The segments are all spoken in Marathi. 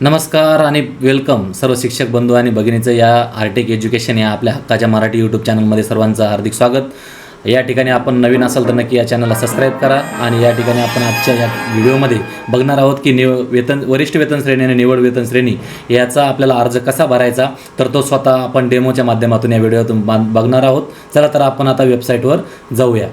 नमस्कार आणि वेलकम सर्व शिक्षक बंधू आणि भगिनीचं या आर्टिक एज्युकेशन या आपल्या हक्काच्या मराठी यूट्यूब चॅनलमध्ये सर्वांचं हार्दिक स्वागत. या ठिकाणी आपण नवीन असाल तर नक्की या चॅनलला सबस्क्राईब करा आणि या ठिकाणी आपण आजच्या या व्हिडिओमध्ये बघणार आहोत की निव वेतन वरिष्ठ वेतन श्रेणी आणि निवड वेतन श्रेणी याचा आपल्याला अर्ज कसा भरायचा तर तो स्वतः आपण डेमोच्या माध्यमातून या व्हिडिओतून बघणार आहोत. चला तर आपण आता वेबसाईटवर जाऊया.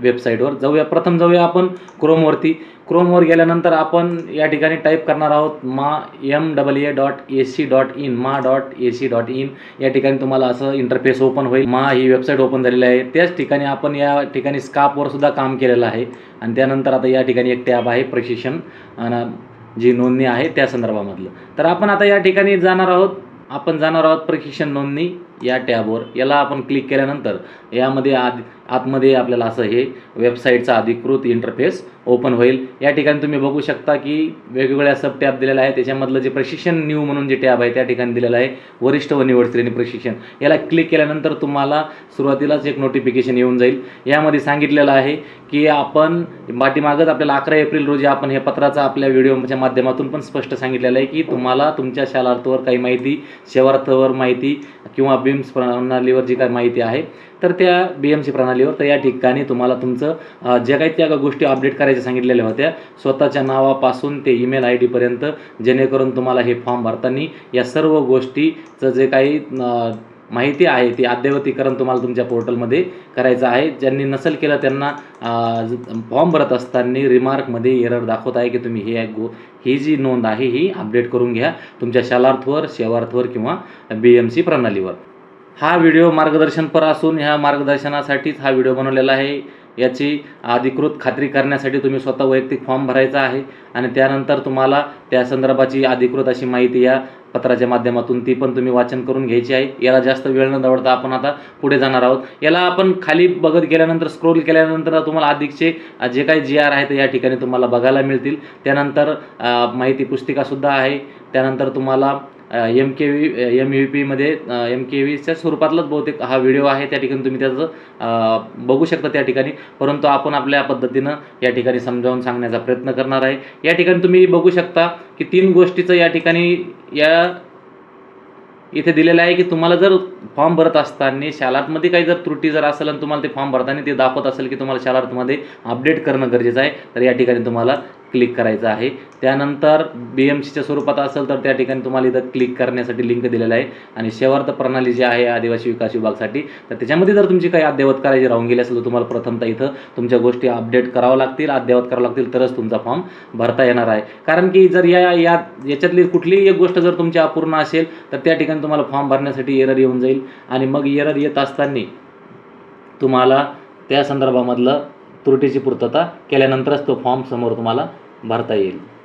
वेबसाईटवर जाऊया. प्रथम जाऊया आपण क्रोमवरती क्रोमवर गेल्यानंतर आपण या ठिकाणी टाईप करणार आहोत मा M double A dot A C dot in मा dot A C dot in या ठिकाणी तुम्हाला असं इंटरफेस ओपन होईल. मा ही वेबसाईट ओपन झालेली आहे. त्याच ठिकाणी आपण या ठिकाणी स्कापवर सुद्धा काम केलेलं आहे. आणि त्यानंतर आता या ठिकाणी एक टॅब आहे प्रशिक्षण आणि जी नोंदणी आहे त्या संदर्भामधलं. तर आपण आता या ठिकाणी जाणार आहोत. आपण जाणार आहोत प्रशिक्षण नोंदणी. या टॅबवर. याला आपण क्लिक केल्यानंतर यामध्ये आद आतमध्ये आपल्याला असं हे वेबसाईटचा अधिकृत इंटरफेस ओपन होईल. या ठिकाणी तुम्ही बघू शकता की वेगवेगळ्या सब टॅब दिलेला आहे त्याच्यामधलं जे प्रशिक्षण न्यू म्हणून जे टॅब आहे त्या ठिकाणी दिलेलं आहे. वरिष्ठ व निवड श्रेणी प्रशिक्षण याला क्लिक केल्यानंतर तुम्हाला सुरुवातीलाच एक नोटिफिकेशन येऊन जाईल. यामध्ये सांगितलेलं आहे की आपण पाठीमागच आपल्याला अकरा एप्रिल रोजी आपण हे पत्राचा आपल्या व्हिडिओच्या माध्यमातून पण स्पष्ट सांगितलेलं आहे की तुम्हाला तुमच्या शालार्थवर काही माहिती सेवार्थवर माहिती किंवा बीम्स प्रणालीवर जी काय माहिती आहे तर त्या बी एम सी प्रणालीवर तर या ठिकाणी तुम्हाला तुमचं ज्या काही त्या गोष्टी अपडेट करायच्या सांगितलेल्या होत्या स्वतःच्या नावापासून ते ईमेल आय डीपर्यंत जेणेकरून तुम्हाला हे फॉर्म भरताना या सर्व गोष्टीचं जे काही माहिती आहे ती अद्ययावतीकरण तुम्हाला तुमच्या पोर्टलमध्ये करायचं आहे. ज्यांनी नसेल केलं त्यांना फॉर्म भरत असताना रिमार्कमध्ये एरर दाखवत आहे की तुम्ही हे गो ही जी नोंद आहे ही अपडेट करून घ्या तुमच्या शालार्थवर शेवार्थवर किंवा बी एम सी प्रणालीवर. हा व्हिडिओ मार्गदर्शनपर असून ह्या मार्गदर्शनासाठीच हा व्हिडिओ बनवलेला आहे. याची अधिकृत खात्री करण्यासाठी तुम्ही स्वतः वैयक्तिक फॉर्म भरायचा आहे आणि त्यानंतर तुम्हाला त्या संदर्भाची अधिकृत अशी माहिती या पत्राच्या माध्यमातून ती पण तुम्ही वाचन करून घ्यायची आहे. याला जास्त वेळ न दवडता आपण आता पुढे जाणार आहोत. याला आपण खाली बघत गेल्यानंतर स्क्रोल केल्यानंतर तुम्हाला अधिकचे जे काही जी आर आहेत या ठिकाणी तुम्हाला बघायला मिळतील. त्यानंतर माहिती पुस्तिकासुद्धा आहे. त्यानंतर तुम्हाला M K V M V पीमध्ये एम के व्हीच्या स्वरूपातलाच बहुतेक हा व्हिडिओ आहे. त्या ठिकाणी तुम्ही त्याचं बघू शकता त्या ठिकाणी. परंतु आपण आपल्या पद्धतीनं या ठिकाणी समजावून सांगण्याचा प्रयत्न करणार आहे. या ठिकाणी तुम्ही बघू शकता की तीन गोष्टीचं या ठिकाणी या इथे दिलेलं आहे की तुम्हाला जर फॉर्म भरत असताना शालार्टमध्ये काही जर त्रुटी जर असेल आणि तुम्हाला ते फॉर्म भरताना ते दाखवत असेल की तुम्हाला शालार्थमध्ये अपडेट करणं गरजेचं आहे तर या ठिकाणी तुम्हाला क्लिक करायचं आहे. त्यानंतर बी एम सीच्या स्वरूपात असेल तर त्या ठिकाणी तुम्हाला इथं क्लिक करण्यासाठी लिंक दिलेलं आहे. आणि शेवार्थ प्रणाली जी आहे आदिवासी विकास विभागासाठी तर त्याच्यामध्ये जर तुमची काही अद्ययावत करायची राहून गेली असेल तर तुम्हाला प्रथमतः इथं तुमच्या गोष्टी अपडेट करावं लागतील. अद्ययावत करावं लागतील तरच तुमचा फॉर्म भरता येणार आहे. कारण की जर या या याच्यातली कुठलीही एक गोष्ट जर तुमची अपूर्ण असेल तर त्या ठिकाणी तुम्हाला फॉर्म भरण्यासाठी एरर येऊन जाईल. आणि मग एरर येत असताना तुम्हाला त्या संदर्भामधलं त्रुटीची पूर्तता केल्यानंतरच तो फॉर्म समोर तुम्हाला भरता येईल.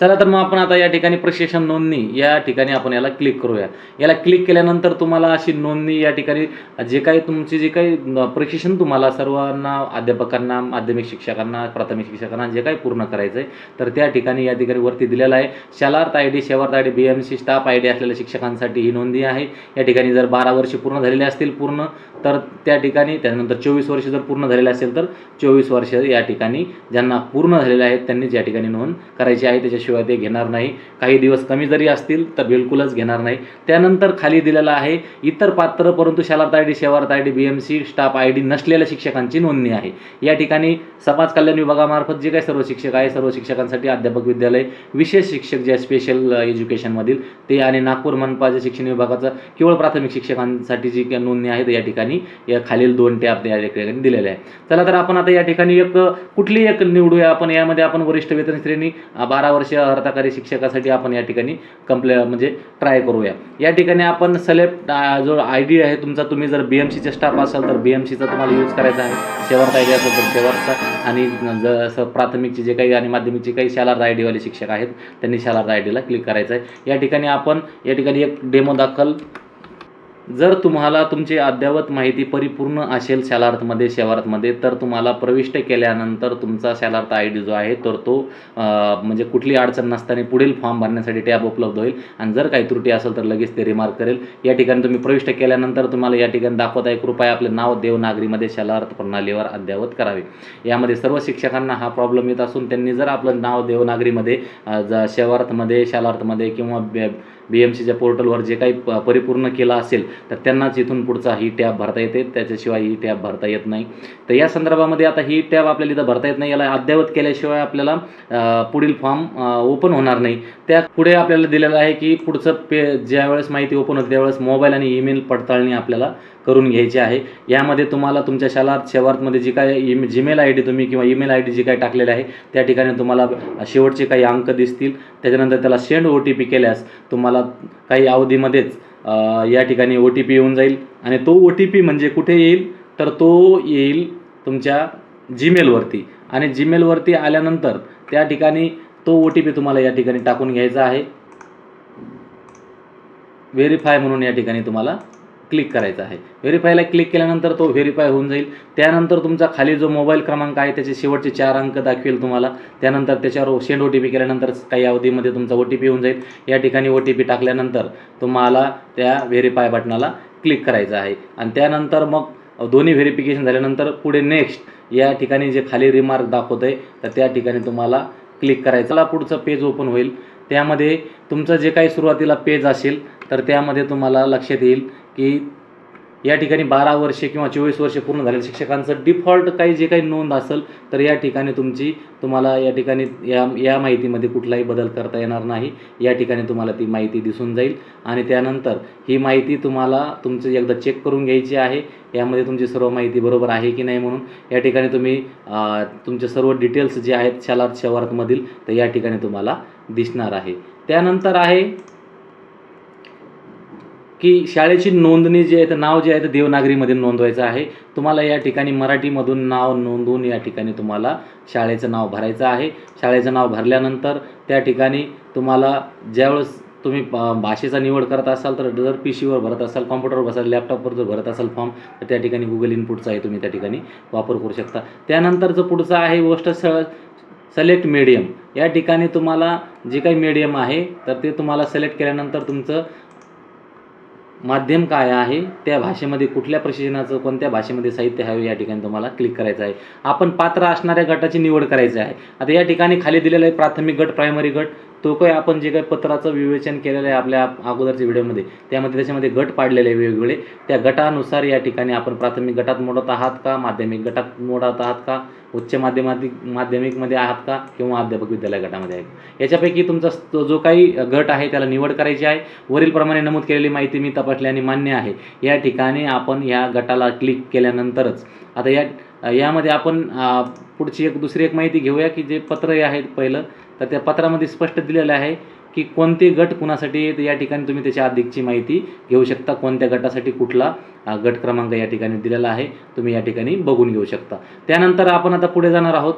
चला तर मग आपण आता या ठिकाणी प्रशिक्षण नोंदणी या ठिकाणी आपण याला क्लिक करूया. याला क्लिक केल्यानंतर तुम्हाला अशी नोंदणी या ठिकाणी जे काही तुमची जे काही प्रशिक्षण तुम्हाला सर्वांना अध्यापकांना माध्यमिक शिक्षकांना प्राथमिक शिक्षकांना जे काही पूर्ण करायचं आहे तर त्या ठिकाणी या ठिकाणी वरती दिलेलं आहे. Shalarth I D Sevarth I D B M C staff I D असलेल्या शिक्षकांसाठी ही नोंदणी आहे. या ठिकाणी जर बारा वर्ष पूर्ण झालेले असतील पूर्ण तर त्या ठिकाणी त्यानंतर चोवीस वर्ष जर पूर्ण झालेले असेल तर चोवीस वर्ष या ठिकाणी ज्यांना पूर्ण झालेले आहेत त्यांनीच या ठिकाणी नोंद करायची आहे. शिवाय ते घेणार नाही. काही दिवस कमी जरी असतील तर बिलकुलच घेणार नाही. त्यानंतर खाली दिलेलं आहे इतर पात्र परंतु Shalarth I D Sevarth I D B M C staff I D नसलेल्या शिक्षकांची नोंदणी आहे. या ठिकाणी समाज कल्याण विभागामार्फत जे काही सर्व शिक्षक आहे सर्व शिक्षकांसाठी अध्यापक विद्यालय विशेष शिक्षक जे स्पेशल एज्युकेशनमधील ते आणि नागपूर मनपाच्या शिक्षण विभागाचं केवळ प्राथमिक शिक्षकांसाठी जी काही नोंदणी आहे या ठिकाणी या खालील दोन टॅब या ठिकाणी दिलेले आहे चला तर आपण आता या ठिकाणी एक कुठली एक निवडूया आपण? यामध्ये आपण वरिष्ठ वेतन श्रेणी बारा वर्ष अर्थकारी शिक्षकासाठी आपण या ठिकाणी कंप्ले म्हणजे ट्राय करूया. या ठिकाणी आपण सलेक्ट जो आय डी आहे तुमचा तुम्ही जर बी एम सीचे स्टाफ असाल तर बी एम सीचा तुम्हाला यूज करायचा आहे. शेवार्थ आय डी असेल तर शेवटचा. आणि जसं प्राथमिकचे जे काही आणि माध्यमिकचे काही शालार आय डीवाले शिक्षक आहेत त्यांनी शालार आय डीला क्लिक करायचं आहे. या ठिकाणी आपण या ठिकाणी एक डेमो दाखल जर तुम्हाला तुमची अद्ययावत माहिती परिपूर्ण असेल शालार्थमध्ये शेवार्थमध्ये तर तुम्हाला प्रविष्ट केल्यानंतर तुमचा शालार्थ आय डी जो आहे तर तो म्हणजे कुठली अडचण नसताना पुढील फॉर्म भरण्यासाठी टॅब उपलब्ध होईल. आणि जर काही त्रुटी असेल तर लगेच ते रिमार्क करेल. या ठिकाणी तुम्ही प्रविष्ट केल्यानंतर तुम्हाला या ठिकाणी दाखवत आहे कृपया आपले नाव देवनागरीमध्ये शालार्थ प्रणालीवर अद्ययावत करावे. यामध्ये सर्व शिक्षकांना हा प्रॉब्लेम येत असून त्यांनी जर आपलं नाव देवनागरीमध्ये ज शेवार्थमध्ये शालार्थमध्ये किंवा बी एम सीच्या पोर्टलवर जे काही प- परिपूर्ण केलं असेल तर त्यांनाच इथून पुढचा ही टॅब भरता येते. त्याच्याशिवाय ही टॅब भरता येत नाही. तर या संदर्भामध्ये आता ही टॅब आपल्याला इथं भरता येत नाही. याला अद्ययावत केल्याशिवाय आपल्याला पुढील फॉर्म ओपन होणार नाही. त्या पुढे आपल्याला दिलेलं आहे की पुढचं पे ज्यावेळेस माहिती ओपन होते त्यावेळेस मोबाईल आणि ईमेल पडताळणी आपल्याला करून घ्यायची आहे. यामध्ये तुम्हाला तुमच्या शाला शेवार्थमध्ये जी काय ईमे जीमेल आय डी तुम्ही किंवा ईमेल आय डी जी काय टाकलेली आहे त्या ठिकाणी तुम्हाला शेवटचे काही अंक दिसतील. त्याच्यानंतर त्याला सेंड ओ टी पी केल्यास तुम्हाला काही अवधीमध्येच या ठिकाणी ओ टी पी येऊन जाईल. आणि तो ओ टी पी म्हणजे कुठे येईल? तर तो येईल तुमच्या जीमेलवरती आणि जीमेलवरती आल्यानंतर त्या ठिकाणी तो ओ टी पी तुम्हाला या ठिकाणी टाकून घ्यायचा आहे. व्हेरीफाय म्हणून या ठिकाणी तुम्हाला क्लिक करायचा आहे. व्हेरीफायला क्लिक केल्यानंतर तो व्हेरीफाय होऊन जाईल. त्यानंतर तुमचा खाली जो मोबाईल क्रमांक आहे त्याचे शेवटचे चार अंक दाखवेल तुम्हाला. त्यानंतर त्याच्यावर सेंड ओ टी पी केल्यानंतर काही अवधीमध्ये तुमचा ओ टी पी होऊन जाईल. या ठिकाणी ओ टी पी टाकल्यानंतर तुम्हाला त्या व्हेरीफाय बटनाला क्लिक करायचं आहे. आणि त्यानंतर मग दोन्ही व्हेरिफिकेशन झाल्यानंतर पुढे नेक्स्ट या ठिकाणी जे खाली रिमार्क दाखवत आहे तर त्या ठिकाणी तुम्हाला क्लिक करायचं. पुढचं पेज ओपन होईल. त्यामध्ये तुमचं जे काही सुरुवातीला पेज असेल तर त्यामध्ये तुम्हाला लक्षात येईल. की या ठिकाणी बारा वर्षे किंवा चोवीस वर्षे पूर्ण झालेल्या शिक्षकांचं डिफॉल्ट काही जे काही नोंद असेल तर या ठिकाणी तुमची तुम्हाला या ठिकाणी या या माहितीमध्ये कुठलाही बदल करता येणार नाही. या ठिकाणी तुम्हाला ती माहिती दिसून जाईल. आणि त्यानंतर ही माहिती तुम्हाला तुमचं एकदा चेक करून घ्यायची आहे. यामध्ये तुमची सर्व माहिती बरोबर आहे की नाही म्हणून. या ठिकाणी तुम्ही तुमचे सर्व डिटेल्स जे आहेत शालार्थ शेवार्थमधील तर या ठिकाणी तुम्हाला दिसणार आहे. त्यानंतर आहे की शाळेची नोंदणी जी आहे तर नाव जे आहे तर देवनागरीमध्ये नोंदवायचं आहे. तुम्हाला या ठिकाणी मराठीमधून नाव नोंदवून या ठिकाणी तुम्हाला शाळेचं नाव भरायचं आहे. शाळेचं नाव भरल्यानंतर त्या ठिकाणी तुम्हाला ज्यावेळेस तुम्ही भाषेचा निवड करत असाल तर जर पी सीवर भरत असाल कॉम्प्युटरवर बसाल लॅपटॉपवर जर भरत असाल फॉर्म तर त्या ठिकाणी गुगल इनपुटचा आहे तुम्ही त्या ठिकाणी वापर करू शकता. त्यानंतरचं पुढचं आहे गोष्ट स सलेक्ट मीडियम या ठिकाणी तुम्हाला जे काही मीडियम आहे तर ते तुम्हाला सिलेक्ट केल्यानंतर तुमचं माध्यम काय आहे? त्या भाषेमध्ये कुठल्या प्रशिक्षणाचं कोणत्या भाषेमध्ये साहित्य हवे या ठिकाणी तुम्हाला क्लिक करायचं आहे. आपण पात्र असणाऱ्या गटाची निवड करायची आहे. आता या ठिकाणी खाली दिलेलं आहे प्राथमिक गट प्रायमरी गट. तो काय आपण जे काही पत्राचं विवेचन केलेलं आहे आपल्या अगोदरच्या व्हिडिओमध्ये त्यामध्ये त्याच्यामध्ये गट पाडलेले आहे वेगवेगळे. त्या गटानुसार या ठिकाणी आपण प्राथमिक गटात मोडत आहात का माध्यमिक गटात मोडत आहात का उच्च माध्यमाधिक माध्यमिकमध्ये आहात का किंवा अध्यापक विद्यालय गटामध्ये आहे याच्यापैकी तुमचा जो काही गट आहे त्याला निवड करायची आहे. वरीलप्रमाणे नमूद केलेली माहिती मी तपासली आणि मान्य आहे. या ठिकाणी आपण या गटाला क्लिक केल्यानंतरच आता या यामध्ये आपण पुढची एक दुसरी एक माहिती घेऊया की जे पत्र आहे पहिलं तर त्या पत्रामध्ये स्पष्ट दिलेलं आहे की कोणते गट कुणासाठी तर या ठिकाणी तुम्ही त्याच्या अधिकची माहिती घेऊ शकता. कोणत्या गटासाठी कुठला गट क्रमांक या ठिकाणी दिलेला आहे तुम्ही या ठिकाणी बघून घेऊ शकता. त्यानंतर आपण आता पुढे जाणार आहोत.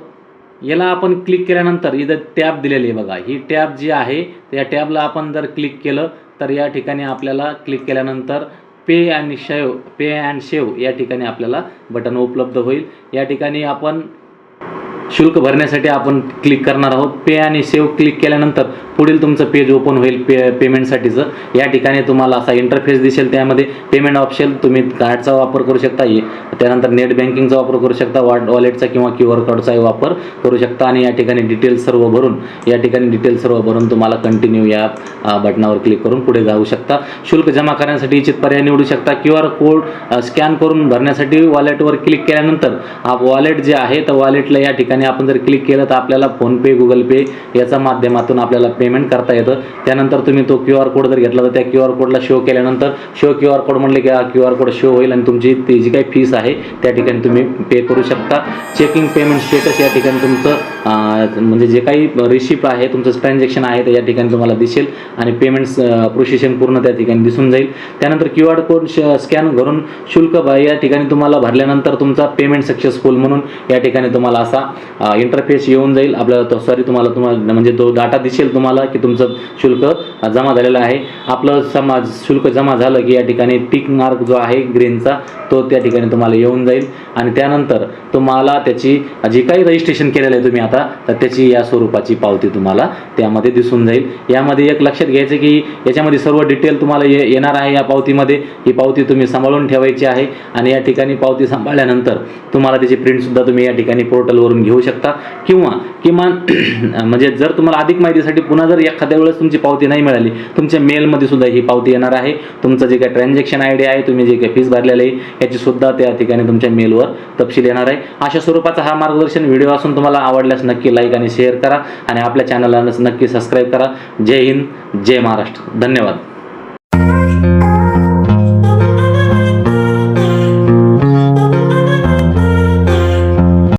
याला आपण क्लिक केल्यानंतर इथं टॅब दिलेली आहे बघा. ही टॅब जी आहे त्या टॅबला आपण जर क्लिक केलं तर या ठिकाणी आपल्याला क्लिक केल्यानंतर पे आणि शेव पे अँड शेव या ठिकाणी आपल्याला बटन उपलब्ध होईल. या ठिकाणी आपण शुल्क भरण्यासाठी आपण क्लिक करणार आहोत. पे आणि सेव्ह क्लिक केल्यानंतर पुढील तुमचं पेज ओपन होईल पे पेमेंटसाठीचं या ठिकाणी तुम्हाला असा इंटरफेस दिसेल. त्यामध्ये पेमेंट ऑप्शन तुम्ही कार्डचा वापर करू शकता. ये त्यानंतर नेट बँकिंगचा वापर करू शकता. वॉट वॉलेटचा किंवा क्यू आर कोडचाही वापर करू शकता. आणि या ठिकाणी डिटेल्स सर्व भरून या ठिकाणी डिटेल्स सर्व भरून तुम्हाला कंटिन्यू या बटनावर क्लिक करून पुढे जाऊ शकता. शुल्क जमा करण्यासाठी इच्छित पर्याय निवडू शकता. क्यू आर कोड स्कॅन करून भरण्यासाठी वॉलेटवर क्लिक केल्यानंतर आप वॉलेट जे आहे तर वॉलेटला या ठिकाणी आपण जर क्लिक केलं तर आपल्याला फोनपे गुगल पे याच्या माध्यमातून आपल्याला पेमेंट करता येतं. त्यानंतर तुम्ही तो क्यू आर कोड जर घेतला तर त्या क्यू आर कोडला शो केल्यानंतर शो क्यू आर कोड म्हणले की हा क्यू आर कोड शो होईल आणि तुमची ती जी काही फीस आहे त्या ठिकाणी तुम्ही पे करू शकता. चेकिंग पेमेंट स्टेटस या ठिकाणी तुमचं म्हणजे जे काही रिसिप्ट आहे तुमचं ट्रान्झॅक्शन आहे ते या ठिकाणी तुम्हाला दिसेल आणि पेमेंट्स प्रोसेशन पूर्ण त्या ठिकाणी दिसून जाईल. त्यानंतर क्यू आर कोड स्कॅन करून शुल्क या ठिकाणी तुम्हाला भरल्यानंतर तुमचा पेमेंट सक्सेसफुल म्हणून या ठिकाणी तुम्हाला असा इंटरफेस येऊन जाईल. आपल्याला तो सॉरी तुम्हाला तुम्हाला म्हणजे तो डाटा दिसेल तुम्हाला की तुमचं शुल्क जमा झालेलं आहे. आपलं समाज शुल्क जमा झालं की या ठिकाणी टिक मार्क जो आहे ग्रीनचा तो त्या ठिकाणी तुम्हाला येऊन जाईल. आणि त्यानंतर तुम्हाला त्याची जी काही रजिस्ट्रेशन केलेलं आहे तुम्ही आता तर त्याची या स्वरूपाची पावती तुम्हाला त्यामध्ये दिसून जाईल. यामध्ये एक लक्षात घ्यायचं की याच्यामध्ये सर्व डिटेल तुम्हाला ये येणार आहे या पावतीमध्ये. ही पावती तुम्ही सांभाळून ठेवायची आहे. आणि या ठिकाणी पावती सांभाळल्यानंतर तुम्हाला त्याची प्रिंटसुद्धा तुम्ही या ठिकाणी पोर्टलवरून घेऊ घेऊ शकता. किंवा किमान म्हणजे जर तुम्हाला अधिक माहितीसाठी पुन्हा जर एखाद्या वेळेस तुमची पावती नाही मिळाली तुमच्या मेलमध्ये सुद्धा ही पावती येणार आहे. तुमचं जे काही ट्रान्झॅक्शन आय डी आहे तुम्ही जे काही फीस भरलेलं आहे याची सुद्धा त्या ठिकाणी तुमच्या मेलवर तपशील येणार आहे. अशा स्वरूपाचा हा मार्गदर्शन व्हिडिओ असून तुम्हाला आवडल्यास नक्की लाईक आणि शेअर करा आणि आपल्या चॅनलला नक्की सबस्क्राईब करा. जय हिंद जय महाराष्ट्र. धन्यवाद.